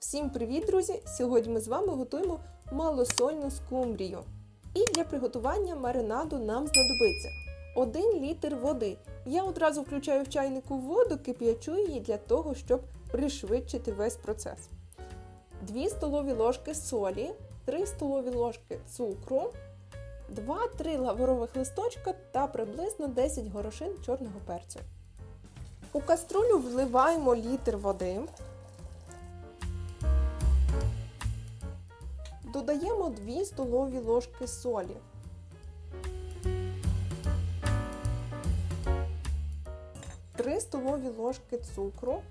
Всім привіт, друзі! Сьогодні ми з вами готуємо малосольну скумбрію. І для приготування маринаду нам знадобиться 1 літр води. Я одразу включаю в чайнику воду, кип'ячу її для того, щоб пришвидшити весь процес. 2 столові ложки солі, 3 столові ложки цукру, 2-3 лаврових листочка та приблизно 10 горошин чорного перцю. У каструлю вливаємо літр води. Додаємо 2 столові ложки солі. Три столові ложки цукру.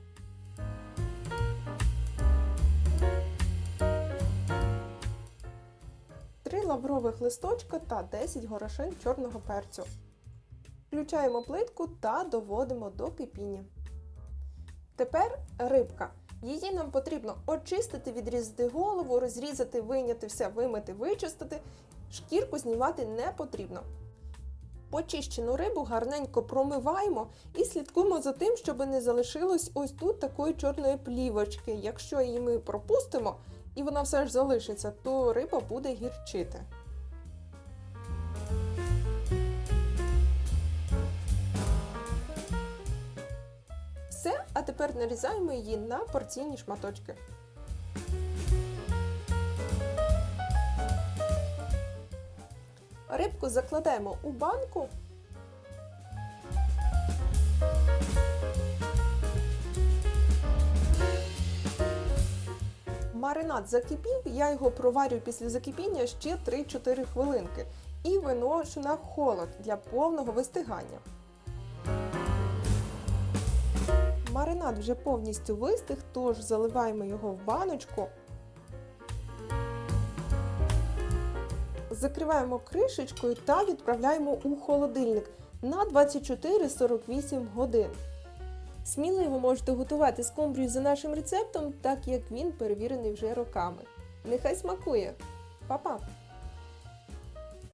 Три лаврових листочка та 10 горошин чорного перцю. Включаємо плитку та доводимо до кипіння. Тепер рибка. Її нам потрібно очистити, відрізати голову, розрізати, вийняти все, вимити, вичистити. Шкірку знімати не потрібно. Почищену рибу гарненько промиваємо і слідкуємо за тим, щоб не залишилось ось тут такої чорної плівочки. Якщо її ми пропустимо і вона все ж залишиться, то риба буде гірчити. А тепер нарізаємо її на порційні шматочки. Рибку закладаємо у банку. Маринад закипів, я його проварю після закипіння ще 3-4 хвилинки і виношу на холод для повного вистигання. Маринад вже повністю вистиг, тож заливаємо його в баночку. Закриваємо кришечкою та відправляємо у холодильник на 24-48 годин. Сміливо можете готувати скумбрію за нашим рецептом, так як він перевірений вже роками. Нехай смакує! Па-па!